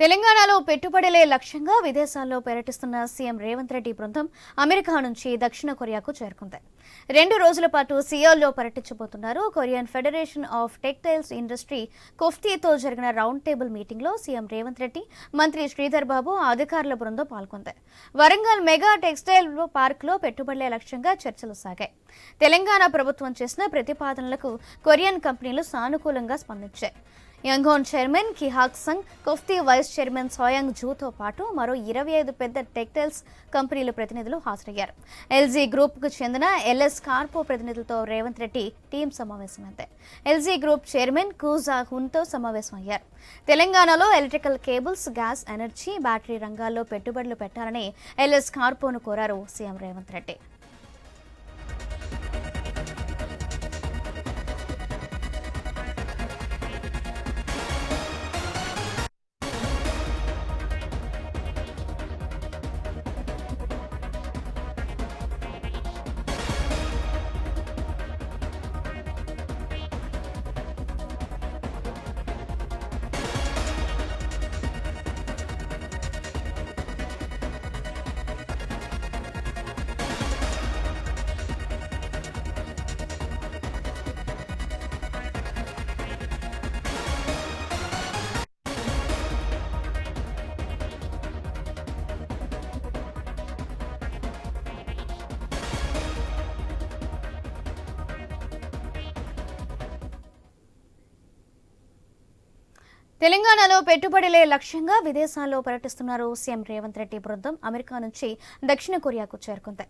తెలంగాణలో పెట్టుబడులే లక్ష్యంగా విదేశాల్లో పర్యటిస్తున్న సీఎం రేవంత్ రెడ్డి బృందం అమెరికా నుంచి దక్షిణ కొరియాకు చేరుకుంది. రెండు రోజుల పాటు సియోల్లో పర్యటించబోతున్నారు Korean federation of textiles industry కొఫ్తీతో జరిగిన రౌండ్ టేబుల్ మీటింగ్లో సీఎం రేవంత్ రెడ్డి మంత్రి శ్రీధర్ బాబు అధికారుల బృందం పాల్గొంది. వరంగల్ మెగా టెక్స్టైల్ పార్క్లో పెట్టుబడులే లక్ష్యంగా చర్చలు సాగాయి. తెలంగాణ ప్రభుత్వం చేసిన ప్రతిపాదనలకు కొరియన్ కంపెనీలు సానుకూలంగా స్పందించాయి. Youngone chairman Kihak Sung KOFOTI vice chairman Sooyoung జూతో పాటు మరో ఇరవై ఐదు పెద్ద టెక్టైల్స్ కంపెనీల ప్రతినిధులు హాజరయ్యారు. ఎల్జీ గ్రూప్కు చెందిన ఎల్ఎస్ కార్పో ప్రతినిధులతో Revanth Reddy team సమావేశమైంది. LG group chairman Koo Ja హున్తో సమావేశమయ్యారు. తెలంగాణలో electrical cables gas energy battery రంగాల్లో పెట్టుబడులు పెట్టాలని ఎల్ఎస్ కార్పోను కోరారు సీఎం రేవంత్ రెడ్డి. తెలంగాణలో పెట్టుబడులే లక్ష్యంగా విదేశాల్లో పర్యటిస్తున్నారు సీఎం రేవంత్ రెడ్డి బృందం అమెరికా నుంచి దక్షిణ కొరియాకు చేరుకుంది.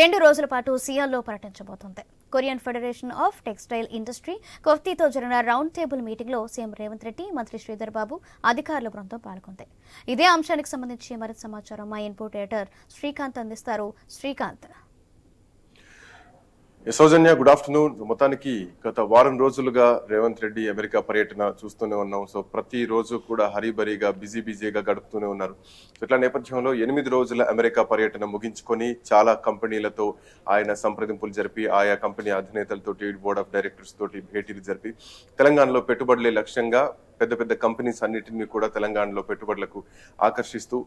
రెండు రోజుల పాటు సియాల్లో పర్యటించబోతోంది. Korean federation of textile industry కొఫ్తీతో జరిగిన రౌండ్ టేబుల్ మీటింగ్లో సీఎం రేవంత్ రెడ్డి మంత్రి శ్రీధర్ బాబు అధికారుల బృందం పాల్గొంది. ఇదే అంశానికి సంబంధించి మరింత సమాచారం మా ఇన్పుట్ ఎడిటర్ శ్రీకాంత్ అందిస్తారు. శ్రీకాంత్. సౌజన్య గుడ్ ఆఫ్టర్నూన్ మొత్తానికి గత వారం రోజులుగా రేవంత్ రెడ్డి అమెరికా పర్యటన చూస్తూనే ఉన్నాం. సో ప్రతి రోజు కూడా హరీబరీగా బిజీ బిజీగా గడుపుతూనే ఉన్నారు. సో ఇట్లా నేపథ్యంలో ఎనిమిది రోజుల అమెరికా పర్యటన ముగించుకొని చాలా కంపెనీలతో ఆయన సంప్రదింపులు జరిపి ఆయా కంపెనీ అధినేతలతోటి బోర్డ్ ఆఫ్ డైరెక్టర్స్ తోటి భేటీలు జరిపి తెలంగాణలో పెట్టుబడులే లక్ష్యంగా పెద్ద పెద్ద కంపెనీస్ అన్నిటిని కూడా తెలంగాణలో పెట్టుబడులకు ఆకర్షిస్తూ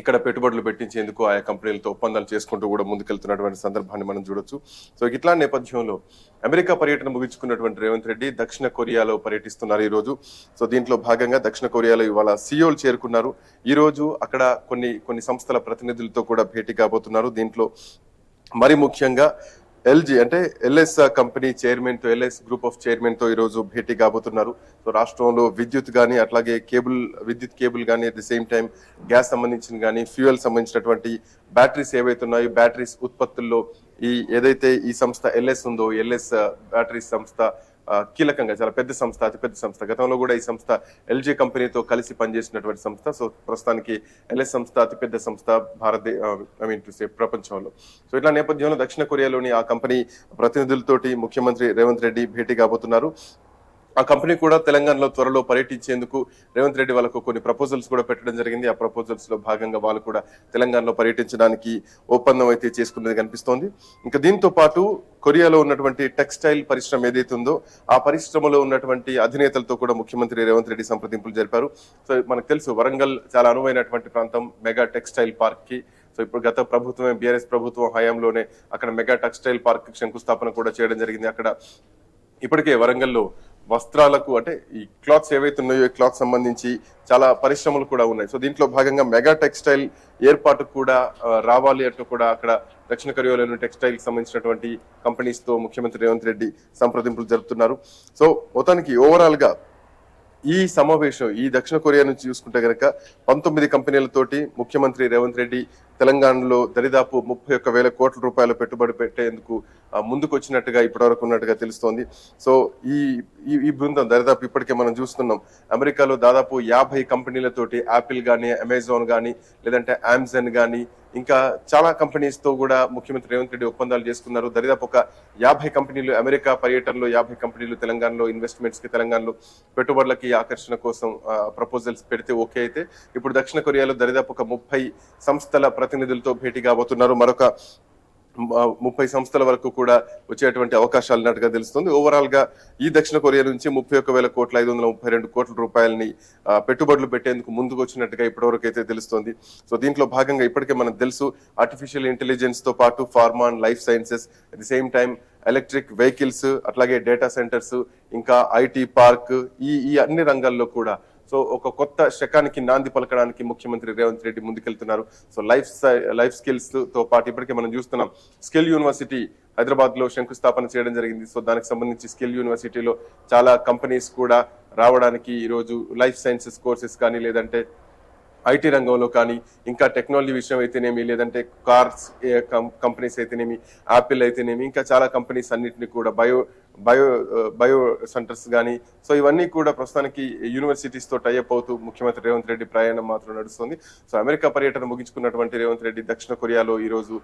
ఇక్కడ పెట్టుబడులు పెట్టించేందుకు ఆయా కంపెనీలతో ఒప్పందాలు చేసుకుంటూ కూడా ముందుకెళ్తున్నటువంటి సందర్భాన్ని మనం చూడొచ్చు. సో ఇట్లా నేపథ్యంలో అమెరికా పర్యటన ముగించుకున్నటువంటి రేవంత్ రెడ్డి దక్షిణ కొరియాలో పర్యటిస్తున్నారు ఈరోజు. సో దీంట్లో భాగంగా దక్షిణ కొరియాలో ఇవాళ సియోల్ చేరుకున్నారు. ఈరోజు అక్కడ కొన్ని కొన్ని సంస్థల ప్రతినిధులతో కూడా భేటీ కాబోతున్నారు. దీంట్లో మరి ముఖ్యంగా ఎల్జీ అంటే ఎల్ఎస్ కంపెనీ చైర్మన్తో ఎల్ఎస్ గ్రూప్ ఆఫ్ చైర్మన్తో ఈ రోజు భేటీ కాబోతున్నారు. సో రాష్ట్రంలో విద్యుత్ కానీ అట్లాగే కేబుల్ విద్యుత్ కేబుల్ కానీ at the same time gas సంబంధించిన కానీ ఫ్యూయల్ సంబంధించినటువంటి బ్యాటరీస్ ఏవైతే ఉన్నాయో బ్యాటరీస్ ఉత్పత్తుల్లో ఈ ఏదైతే ఈ సంస్థ ఎల్ఎస్ ఉందో ఎల్ఎస్ బ్యాటరీస్ సంస్థ కీలకంగా చాలా పెద్ద సంస్థ అతిపెద్ద సంస్థ. గతంలో కూడా ఈ సంస్థ ఎల్జీ కంపెనీతో కలిసి పనిచేసినటువంటి సంస్థ. సో ప్రస్తుతానికి ఎల్ఎస్ సంస్థ అతిపెద్ద సంస్థ భారత ఐ మీన్ టు సే ప్రపంచంలో. సో ఇట్లా నేపథ్యంలో దక్షిణ కొరియాలోని ఆ కంపెనీ ప్రతినిధులతోటి ముఖ్యమంత్రి రేవంత్ రెడ్డి భేటీ కాబోతున్నారు. ఆ కంపెనీ కూడా తెలంగాణలో త్వరలో పర్యటించేందుకు రేవంత్ రెడ్డి వాళ్ళకు కొన్ని ప్రపోజల్స్ కూడా పెట్టడం జరిగింది. ఆ ప్రపోజల్స్లో భాగంగా వాళ్ళు కూడా తెలంగాణలో పర్యటించడానికి ఒప్పందం అయితే చేసుకున్నది కనిపిస్తోంది. ఇంకా దీంతో పాటు కొరియాలో ఉన్నటువంటి టెక్స్టైల్ పరిశ్రమ ఏదైతే ఉందో ఆ పరిశ్రమలో ఉన్నటువంటి అధినేతలతో కూడా ముఖ్యమంత్రి రేవంత్ రెడ్డి సంప్రదింపులు జరిపారు. సో మనకు తెలుసు వరంగల్ చాలా అనువైనటువంటి ప్రాంతం మెగా టెక్స్టైల్ పార్క్కి సో ఇప్పుడు గత ప్రభుత్వమే బీఆర్ఎస్ ప్రభుత్వం హయాంలోనే అక్కడ మెగా టెక్స్టైల్ పార్క్ శంకుస్థాపన కూడా చేయడం జరిగింది. అక్కడ ఇప్పటికే వరంగల్లో వస్త్రాలకు అంటే ఈ క్లాత్స్ ఏవైతే ఉన్నాయో ఈ క్లాత్ సంబంధించి చాలా పరిశ్రమలు కూడా ఉన్నాయి. సో దీంట్లో భాగంగా మెగా టెక్స్టైల్ ఏర్పాటు కూడా రావాలి అంటూ కూడా అక్కడ దక్షిణ కొరియాలోని టెక్స్టైల్ సంబంధించినటువంటి కంపెనీస్తో ముఖ్యమంత్రి రేవంత్ రెడ్డి సంప్రదింపులు జరుపుతున్నారు. సో మొత్తానికి ఓవరాల్గా ఈ సమావేశం ఈ దక్షిణ కొరియా నుంచి చూసుకుంటే గనక పంతొమ్మిది కంపెనీలతోటి ముఖ్యమంత్రి రేవంత్ రెడ్డి తెలంగాణలో దరిదాపు ముప్పై ఒక్క వేల కోట్ల రూపాయల పెట్టుబడి పెట్టేందుకు ముందుకు వచ్చినట్టుగా ఇప్పటివరకు ఉన్నట్టుగా తెలుస్తోంది. సో ఈ ఈ- ఈ బృందం దరిదాపు ఇప్పటికే మనం చూస్తున్నాం. అమెరికాలో దాదాపు యాభై కంపెనీలతోటి యాపిల్ కానీ అమెజాన్ కానీ లేదంటే అమెజాన్ కానీ ఇంకా చాలా కంపెనీస్తో కూడా ముఖ్యమంత్రి రేవంత్ రెడ్డి ఒప్పందాలు చేసుకున్నారు. దరిదాపు ఒక యాభై కంపెనీలు అమెరికా పర్యటనలో యాభై కంపెనీలు తెలంగాణలో ఇన్వెస్ట్మెంట్స్కి తెలంగాణలో పెట్టుబడులకి ఆకర్షణ కోసం ప్రపోజల్స్ పెడితే ఓకే అయితే ఇప్పుడు దక్షిణ కొరియాలో దరిదాపు ఒక ముప్పై సంస్థల ప్రతినిధులతో భేటీ కాబోతున్నారు. మరొక ముప్పై సంస్థల వరకు కూడా వచ్చేటువంటి అవకాశాలు ఉన్నట్టుగా తెలుస్తుంది. ఓవరాల్గా ఈ దక్షిణ కొరియా నుంచి ముప్పై ఒక్క వేల కోట్ల ఐదు వందల ముప్పై రెండు కోట్ల రూపాయలని పెట్టుబడులు పెట్టేందుకు ముందుకు వచ్చినట్టుగా ఇప్పటివరకు అయితే తెలుస్తుంది. సో దీంట్లో భాగంగా ఇప్పటికే మనకు తెలుసు ఆర్టిఫిషియల్ ఇంటెలిజెన్స్తో పాటు pharma and life sciences at the same time electric vehicles అట్లాగే డేటా సెంటర్స్ ఇంకా ఐటీ పార్క్ ఈ ఈ అన్ని రంగాల్లో కూడా సో ఒక కొత్త శకానికి నాంది పలకడానికి ముఖ్యమంత్రి రేవంత్ రెడ్డి ముందుకెళ్తున్నారు. సో లైఫ్ లైఫ్ స్కిల్స్తో పాటు ఇప్పటికే మనం చూస్తున్నాం స్కిల్ యూనివర్సిటీ హైదరాబాద్లో శంకుస్థాపన చేయడం జరిగింది. సో దానికి సంబంధించి స్కిల్ యూనివర్సిటీలో చాలా కంపెనీస్ కూడా రావడానికి ఈ రోజు లైఫ్ సైన్సెస్ కోర్సెస్ కానీ లేదంటే ఐటీ రంగంలో కానీ ఇంకా టెక్నాలజీ విషయం అయితేనేమి లేదంటే కార్స్ కంపెనీస్ అయితేనేమి యాపిల్ అయితేనేమి ఇంకా చాలా కంపెనీస్ అన్నిటిని కూడా బయో బయో బయో సెంటర్స్ కానీ సో ఇవన్నీ కూడా ప్రస్తుతానికి యూనివర్సిటీస్తో టైఅప్ అవుతూ ముఖ్యమంత్రి రేవంత్ రెడ్డి ప్రయాణం మాత్రం నడుస్తుంది. సో అమెరికా పర్యటన ముగించుకున్నటువంటి రేవంత్ రెడ్డి దక్షిణ కొరియాలో ఈ రోజు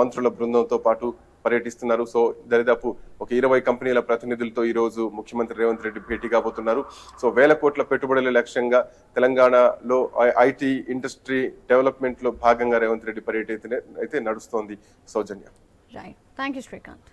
మంత్రుల బృందంతో పాటు పర్యటిస్తున్నారు. సో దరిదాపు ఒక ఇరవై కంపెనీల ప్రతినిధులతో ఈరోజు ముఖ్యమంత్రి రేవంత్ రెడ్డి భేటీ కాబోతున్నారు. సో వేల కోట్ల పెట్టుబడుల లక్ష్యంగా తెలంగాణలో ఐటీ ఇండస్ట్రీ డెవలప్మెంట్లో భాగంగా రేవంత్ రెడ్డి పర్యటన అయితే నడుస్తోంది. Soujanya. Right thank you Srikanth